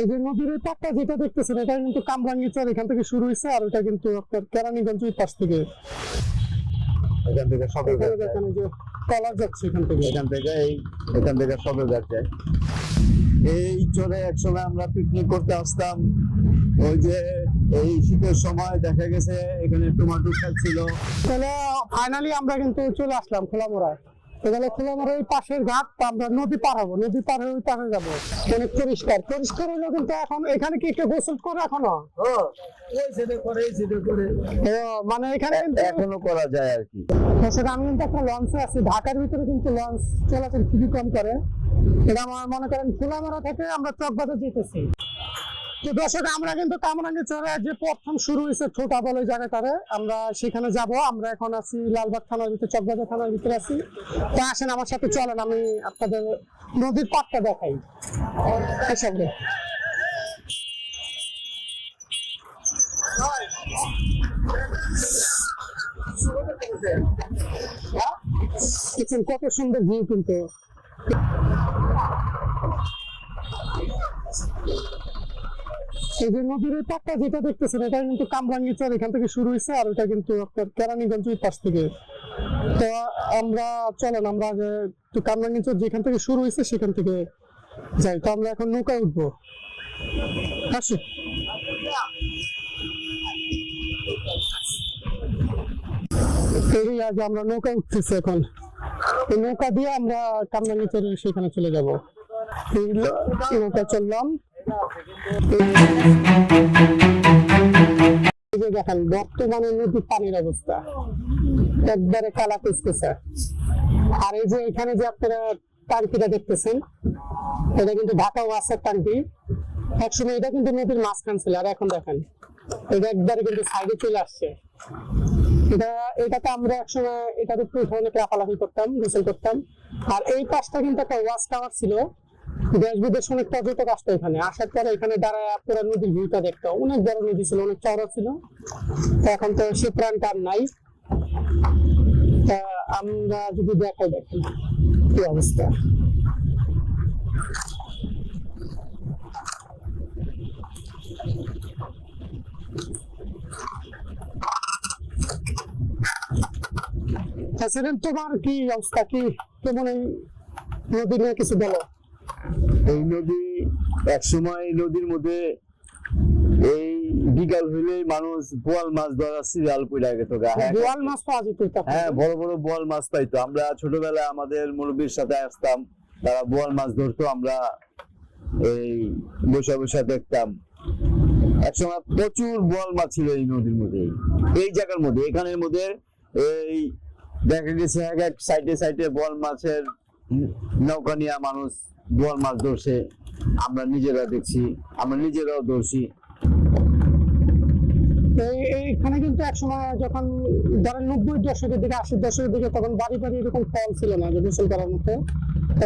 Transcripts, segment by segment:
এই যে নদীর পাটটা যেটা দেখতেছেন এটা কিন্তু কামরাঙ্গিচর এখান থেকে শুরু হয়েছে আর কিন্তু আপনার কেরানীগঞ্জ ওই পাশ থেকে। এখান থেকে সদর যে কলার যাচ্ছে এখান থেকে। এখান থেকে এই এখান থেকে সদর যায় এই চরে একসময় আমরা পিকনিক করতে আসতাম। ওই যে এই শীতের সময় দেখা গেছে এখানে টমেটো খাচ্ছিল তাহলে ফাইনালি আমরা কিন্তু চলে আসলাম খোলামোড়ায়। তাহলে খোলামোড়া এই পাশের ঘাট আমরা নদী পার হব নদী পার হয়ে ওই যাব। পরিষ্কার পরিষ্কার হলেও কিন্তু এখন এখানে কি একটু গোসল করে এখনও? ও, মানে এখানে এখনও করা যায় আর কি। দর্শক আমি কিন্তু একটা লঞ্চে আছি। ঢাকার ভিতরে কিন্তু লঞ্চ চলাচল খুবই কম করে। এটা আমার মনে করেন খোলামারা থেকে আমরা চকবাজার যেতেছি। তো দর্শক, আমরা কিন্তু কামরাঙ্গি চরে যে প্রথম শুরু হয়েছে ছোটা বলে জায়গাটারে আমরা সেখানে যাব। আমরা এখন আছি লালবাগ থানার ভিতরে, চকবাজার থানার ভিতরে আছি। তো আসেন আমার সাথে, চলেন, আমি আপনাদের নদীর পাটটা দেখাই। এসব কত সুন্দর ভিউ কিন্তু। এই যে নদীর এই যেটা দেখতেছেন এটা কিন্তু কামরাঙ্গিচর এখান থেকে শুরু হয়েছে, আর এটা কিন্তু আপনার কেরানীগঞ্জ পাশ থেকে। তো আমরা, চলেন, আমরা কামরাঙ্গিচর যেখান থেকে শুরু হয়েছে, সেখান থেকে যাই। তো আমরা এখন নৌকায় উঠবো। আসি। এই আজ আমরা নৌকায় উঠতেছি এখন। এই নৌকা দিয়ে আমরা কামরাঙ্গিচরের সেখানে চলে যাব। নৌকা চললাম। দেখেন, বর্তমানে পানির অবস্থা। একবারে কালা কুচকুচা আর এই যে এখানে যে আপনারা টাঙ্কিটা দেখতেছেন, এটা কিন্তু ঢাকা টাঙ্কি একসময় এটা কিন্তু নদীর মাঝখান ছিল, আর এখন দেখেন, এটা একবারে কিন্তু সাইডে চলে আসছে। এটা, এটাতে আমরা একসময় এটার উপরে করতাম গোসল করতাম। আর এই পাশটা কিন্তু একটা ওয়াচ টাওয়ার ছিল। দেশ বিদেশ অনেক পর্যটক আসতো এখানে। আসার পরে এখানে দাঁড়ায় আপনারা নদীর ভিউটা দেখতো। অনেক বড় নদী ছিল, অনেক চওড়া ছিল। এখন তো সে প্রাণটা নাই। আমরা যদি দেখাই দেখি কি অবস্থা। তোমার কি অবস্থা? কি কেমন নদী নিয়ে কিছু বলো? এই নদী এক সময় নদীর মধ্যে এই বিকাল হইলে মানুষ বোয়াল মাছ ধরার সিরিয়াল পড়ে গেত গা। হ্যাঁ বোয়াল মাছ পাওয়া যেত। হ্যাঁ বড় বড় বোয়াল মাছ পাইতো। আমরা ছোটবেলায় আমাদের মুরব্বীর সাথে আসতাম তারা বোয়াল মাছ ধরতো আমরা এই বসে বসে দেখতাম। একসময় প্রচুর বোয়াল মাছ ছিল এই নদীর মধ্যে এই জায়গার মধ্যে এখানের মধ্যে এই দেখা গেছে এক এক সাইডে সাইডে বোয়াল মাছের নৌকা নিয়ে মানুষ বোয়াল মাছ ধরছে, আমরা নিজেরা দেখছি, আমরা নিজেরাও ধরছি। এইখানে কিন্তু যখন ধরেন নব্বই দশকের দিকে, আশির দশকের দিকে তখন বাড়ি বাড়ি এরকম ফল ছিল না, যে গোসল করার মতো।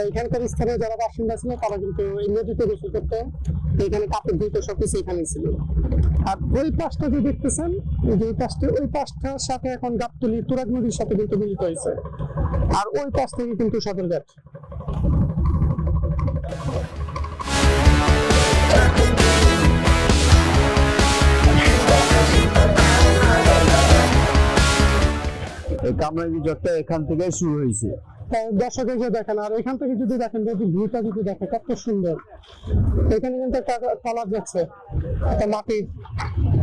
এখানকার যারা বাসিন্দা ছিল, তারা কিন্তু এই নদীতে গোসল করতো। এখানে কাপড় সবকিছু এখানে ছিল। আর ওই পাশটা যে দেখতেছেন যে পাশটা, ওই পাশটার সাথে এখন গাবতলি, তুরাগ নদীর সাথে কিন্তু মিলিত হয়েছে। আর ওই পাশ থেকে কিন্তু সদরঘাট। কামরাঙ্গি জটটা এখান থেকে শুরু হয়েছে। দর্শকের যে দেখেন, আর এখান থেকে যদি দেখেন, যদি ভিউটা যদি দেখে কত সুন্দর। এখানে কিন্তু একটা কলার যাচ্ছে, একটা মাটির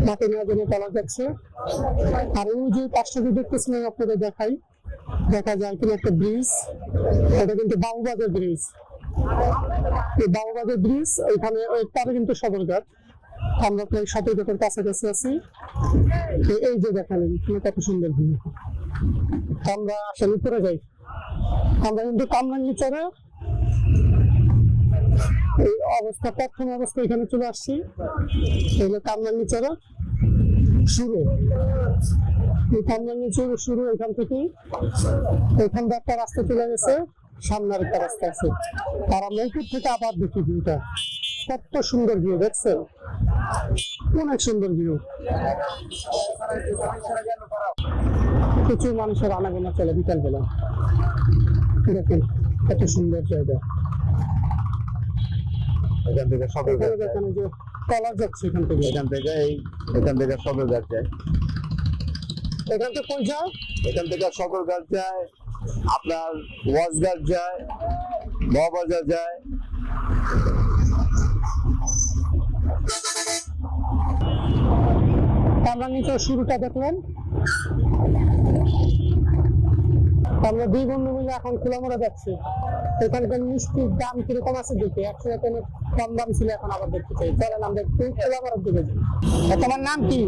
মাটি নেওয়ার জন্য কলার যাচ্ছে। আর ওই যে পাশটা যদি দেখতেছেন, আমি আপনাদের দেখাই। দেখা যায় কিনা একটা ব্রিজ এটা কিন্তু বাবুবাজার ব্রিজ বাবুবাজার ব্রিজ এখানে ওই পারে কিন্তু সদরঘাট আমরা প্রায় সদরঘাটের কাছাকাছি আছি। এই যে দেখেন, এখানে কত সুন্দর ভিউ। আমরা আসলে উপরে যাই। আমরা কিন্তু কামরাঙ্গি চরে এই অবস্থা, প্রথম অবস্থা এখানে চলে আসছি। এগুলো কামরাঙ্গি চরে শুরু। এই কামরাঙ্গি চরে শুরু এখান থেকে এখান একটা রাস্তা চলে গেছে। সামনে আরেকটা রাস্তা আছে। আর আমরা উপর থেকে আবার দেখি ভিউটা কত সুন্দর ভিউ দেখছেন? অনেক সুন্দর ভিউ প্রচুর মানুষের আনাগোনা চলে বিকাল বেলা দেখেন কত সুন্দর জায়গা। এখান থেকে যায়। দেখেন যে কলা যাচ্ছে এখান থেকে। এখান থেকে এই এখান থেকে সদরঘাট যায় এখান থেকে কই যায় এখান থেকে সদরঘাট যায় আপনার ওয়াজঘাট যায় মহাবাজার যায়। আমরা নিচে শুরুটা দেখলেন। আমরা দুই বন্ধু মিলে এখন খোলামোড়া যাচ্ছি। এখানকার মিষ্টির দাম কীরকম আছে দেখি। একসময় কোনো কম দাম ছিল এখন আবার দেখতে চাই। চলেন আমরা একটু খোলামোড়ার দিকে যাই। তোমার নাম কি?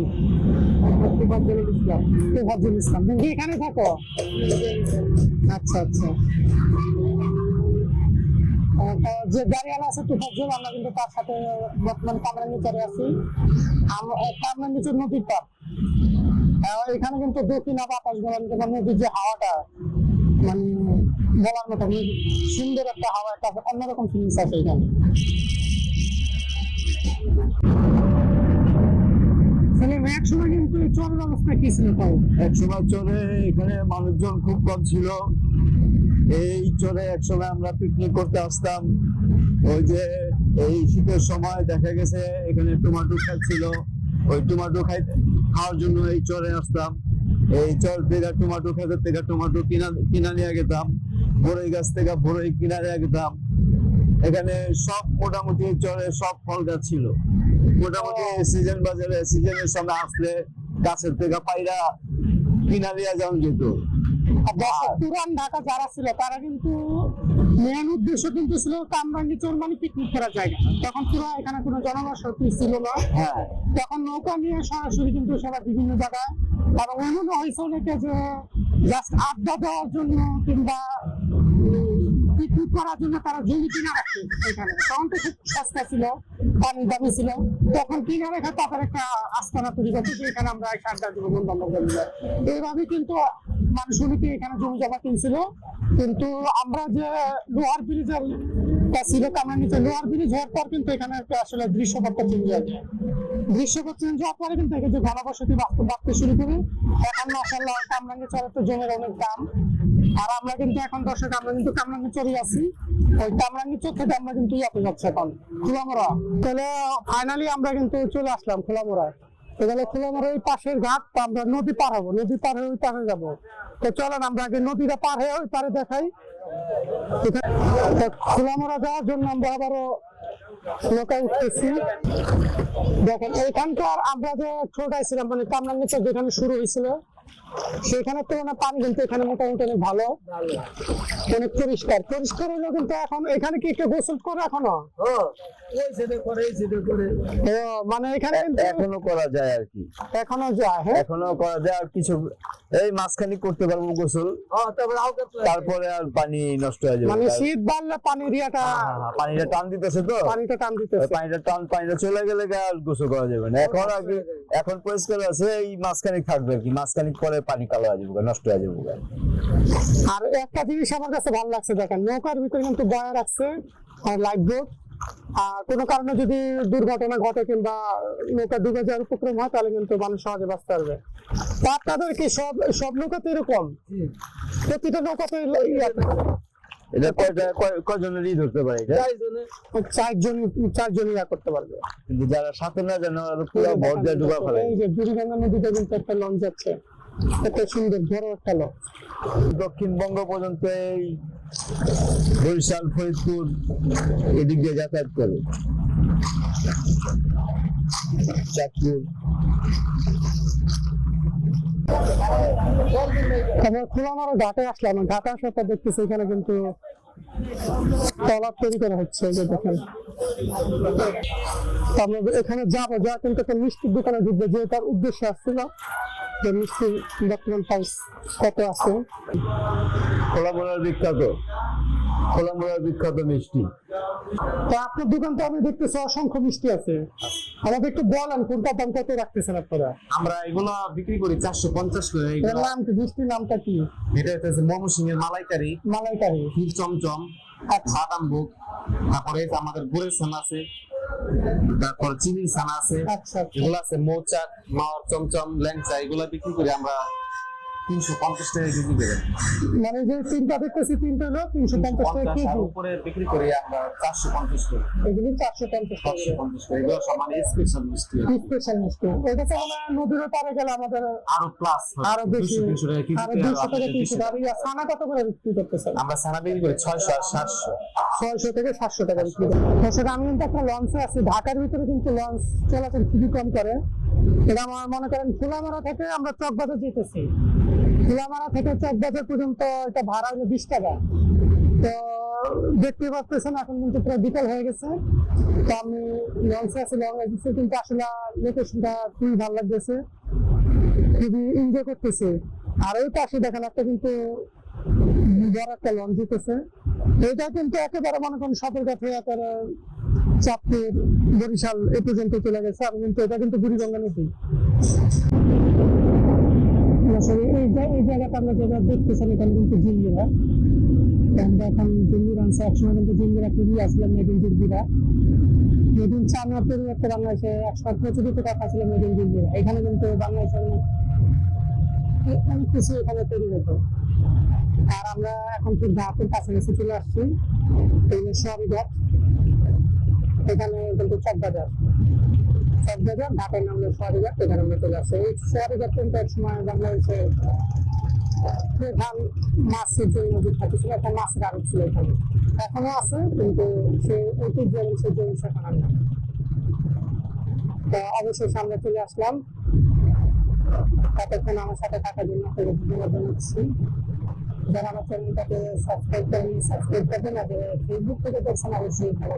ইসলাম। তুফাজ্জুল ইসলাম? তুমি এখানে থাকো। আচ্ছা আচ্ছা। যে গাড়িওয়ালা আছে তুফাজ্জুল আমরা কিন্তু তার সাথে, বর্তমান কামরার নিচে আছি। কামরার নিচে নদীর পার এখানে কিন্তু দক্ষিণা বাতাস গরম কিন্তু নদীর যে হাওয়াটা মানে বলার মতো সুন্দর একটা হাওয়া, একটা অন্যরকম ফিলিংস আছে এখানে। সময় কিন্তু চরের অবস্থা কি ছিল তাও? এক সময় চলে এখানে মানুষজন খুব কম ছিল। এই চলে এক সময় আমরা পিকনিক করতে আসতাম। ওই যে এই শীতের সময় দেখা গেছে এখানে টমেটো খাচ্ছিল ওই টমেটো খাই, খাওয়ার জন্য এই চরে আসতাম। এই চর থেকে টমেটো খেতে থেকে টমেটো কিনা কিনা নিয়ে গেতাম। বড়ই গাছ থেকে বড়ই কিনা নিয়ে গেতাম। এখানে সব মোটামুটি চরে সব ফল গাছ ছিল। মোটামুটি সিজন বাজারে সিজনের সময় আসলে গাছের থেকে পাইরা কিনা নিয়ে যাওয়া যেত। আর পুরান ঢাকা যারা ছিল তারা কিন্তু মেন উদ্দেশ্য কিন্তু ছিল কামরাঙ্গি পিকনিক করার জায়গা। তখন পুরো এখানে কোনো জনবসতি ছিল না। হ্যাঁ। তখন নৌকা নিয়ে সরাসরি কিন্তু সবাই বিভিন্ন জায়গায়। এবং এমন হয়েছে অনেকে যে জাস্ট আড্ডা দেওয়ার জন্য কিংবা করার জন্য তারা জমি কিনা রাখে এখানে। তখন তো খুব সস্তা ছিল, দামি দামি ছিল। তখন কিনা রেখে তাদের একটা আস্তানা তৈরি করছে যে এখানে আমরা এক জীবন বন্ধ বান্ধবদের এইভাবে কিন্তু মানুষ এখানে জমি জমা কিনছিল। কিন্তু আমরা যে লোহার ব্রিজের টা ছিল কামরার নিচে লোহার ব্রিজ হওয়ার পর কিন্তু এখানে একটা আসলে দৃশ্যপটটা চেঞ্জ হয়ে যায়। দৃশ্যপট চেঞ্জ হওয়ার পরে কিন্তু এখানে যে ঘনবসতি বাস্তব বাড়তে শুরু করে। এখন মাসাল্লাহ কামরাঙ্গি চরের তো জমির অনেক দাম। আর আমরা কিন্তু এখন দর্শক, আমরা কিন্তু কামরাঙ্গি চরে আছি। ওই কামরাঙ্গি চর থেকে আমরা কিন্তু ইয়াতে যাচ্ছি এখন। খোলামোড়া। তাহলে ফাইনালি আমরা কিন্তু চলে আসলাম খোলামোড়ায়। তাহলে খোলামোড়া ওই পাশের ঘাট আমরা নদী পার হব। নদী পার হয়ে ওই পারে যাব। তো চলেন আমরা আগে নদীটা পার হয়ে ওই পারে দেখাই। খোলামোড়া যাওয়ার জন্য আমরা আবারও নৌকায় উঠতেছি দেখেন, এইখানকার আমরা যে ছোটাই ছিলাম মানে কামরাঙ্গিতে যেখানে শুরু হয়েছিল সেখানে তুলনায় পানি কিন্তু এখানে মোটামুটি অনেক ভালো। অনেক পরিষ্কার। পরিষ্কার হলেও কিন্তু এখন এখানে কি কেউ গোসল করে এখনও? মানে এখানে এখনও করা যায় আর কি। এখনও যায় হ্যাঁ? এখনও করা যায় আর কিছু এই মাঝখানে করতে পারব গোসল। তারপরে আর পানি নষ্ট হয়ে যাবে। মানে শীত বাড়লে পানির ইয়েটা হ্যাঁ, হ্যাঁ, পানিটা টান দিতেছে তো। পানিটা টান দিতেছে। পানিটা টান পানিটা চলে গেলে আর গোসল করা যাবে না। এখন আগে এখন পরিষ্কার আছে এই মাঝখানে থাকবে আর কি। মাঝখানে পরে পানি কালো হয়ে যাবে নষ্ট হয়ে যাবে আর একটা জিনিস আমার কাছে ভালো লাগছে দেখেন নৌকার ভিতরে কিন্তু বয়া রাখছে আর লাইফ বোট আর কোনো কারণে যদি দুর্ঘটনা ঘটে কিংবা নৌকা ডুবে যাওয়ার উপক্রম হয় তাহলে কিন্তু মানুষ সহজে বাঁচতে পারবে। আপনাদের কি সব সব নৌকাতে এরকম? প্রতিটা নৌকাতে এটা কয়টা কয়- ই ধরতে পারে এটা? চারজন। চারজন ইয়া করতে পারবে। কিন্তু যারা সাঁতার না জানে পুরো ভর দিয়ে ডুবা ফেলে এই যে বুড়িগঙ্গা নদীতে কিন্তু একটা লঞ্চ যাচ্ছে। এত সুন্দর, বড় একটা দক্ষিণবঙ্গ পর্যন্ত এই বরিশাল, ফরিদপুর এদিক দিয়ে যাতায়াত করে। চাঁদপুর। খোলামারা ঘাটে আসলাম। ঘাটে আসার পর দেখতেছি এখানে কিন্তু টলার তৈরি করা হচ্ছে যে দেখেন। আমরা এখানে যাব যা কিন্তু একটা মিষ্টির দোকানে ঢুকবে যে তার উদ্দেশ্য আসছিল। যে মিষ্টি বর্তমান প্রাইস কত আছে? খোলামোড়ার বিখ্যাত। খোলামোড়ার বিখ্যাত মিষ্টি। তো আপনার দোকান তো আমি দেখতেছি অসংখ্য মিষ্টি আছে। আমাদের একটু বলেন কোনটা দাম কত রাখতেছেন আপনারা? আমরা এগুলো বিক্রি করি চারশো পঞ্চাশ করে এর নাম কি মিষ্টির নামটা কি? এটা হচ্ছে ময়মনসিং এর মালাইকারি। মালাইকারি। ক্ষীর চমচম বাদাম ভোগ। তারপরে আমাদের গুড়ের ছানা আছে তারপর চিনি ছানা আছে আচ্ছা আচ্ছা। এগুলো আছে মৌচাক মাওয়ার চমচম ল্যাংচা এগুলো বিক্রি করি আমরা। তিনশো পঞ্চাশ টাকা কেজি দেবেন। মানে যে তিনটা দেখতেছি তিনটা হলো তিনশো পঞ্চাশ টাকা কেজি। উপরে বিক্রি করি আমরা চারশো পঞ্চাশ টাকা এগুলি চারশো পঞ্চাশ চারশো পঞ্চাশ এগুলো স্পেশাল মিষ্টি স্পেশাল মিষ্টি এটা তো আমরা নদীর পারে গেলে আমাদের আরও প্লাস আরও বেশি তিনশো টাকা কেজি আরও দুশো টাকা তিনশো টাকা ছানা কত করে বিক্রি করতেছেন? আমরা সানা বিক্রি করি ছয়শো আর সাতশো। ছয়শো থেকে সাতশো টাকা বিক্রি করে। আমি কিন্তু একটা লঞ্চে আছি। ঢাকার ভিতরে কিন্তু লঞ্চ চলাচল খুবই কম করে। এটা আমার মনে করেন খোলামারা থেকে আমরা চকবাজার যেতেছি। খোলামারা থেকে চকবাজার পর্যন্ত এটা ভাড়া হলো বিশ টাকা। তো দেখতে পাচ্ছেন এখন কিন্তু প্রায় বিকাল হয়ে গেছে। তো আমি লঞ্চে আছি লঞ্চে কিন্তু আসলে লোকেশনটা খুবই ভালো লাগতেছে। খুবই এনজয় করতেছি। আর ওই পাশে দেখেন একটা কিন্তু বড় একটা লঞ্চ যেতেছে। এটা কিন্তু একেবারে মনে করেন সতর্কতা হয়ে চাঁদপুর, বরিশাল এ পর্যন্ত চলে গেছে। আর কিন্তু এটা কিন্তু বুড়িগঙ্গা নদী। এই এই জায়গাটা আমরা যেটা দেখতেছেন এখানে কিন্তু জিঞ্জিরা আমরা এখন জিঞ্জির আনছে একসময় কিন্তু জিঞ্জিরা খুবই আসলে মেডিন জিঞ্জিরা মেডিন চানোয়ার তৈরি করতে বাংলাদেশে একসময় প্রচলিত কথা ছিল মেডিন জিঞ্জিরা এখানে কিন্তু বাংলাদেশের অনেক- কিছু এখানে তৈরি হতো আর আমরা এখন ঠিক ঘাটের কাছাকাছি চলে আসছি। এখানে সরিঘাট এখানে কিন্তু চকবাজার চকবাজার ঘাটের নাম হলো সরিঘাট এখানে আমরা চলে এই সরিঘাট কিন্তু এক সময় প্রধান মাছের জন্য বিখ্যাত ছিল একটা মাছের ছিল এখানে। এখনও আছে, কিন্তু সে ঐতিহ্য এবং নেই। তো অবশ্যই সামনে চলে আসলাম। ততক্ষণ আমার সাথে থাকার জন্য আপনাকে ধন্যবাদ জানাচ্ছি। যারা আমার চ্যানেলটাকে সাবস্ক্রাইব করেন সাবস্ক্রাইব করবেন, আর ফেসবুক থেকে দেখছেন, অবশ্যই ভালো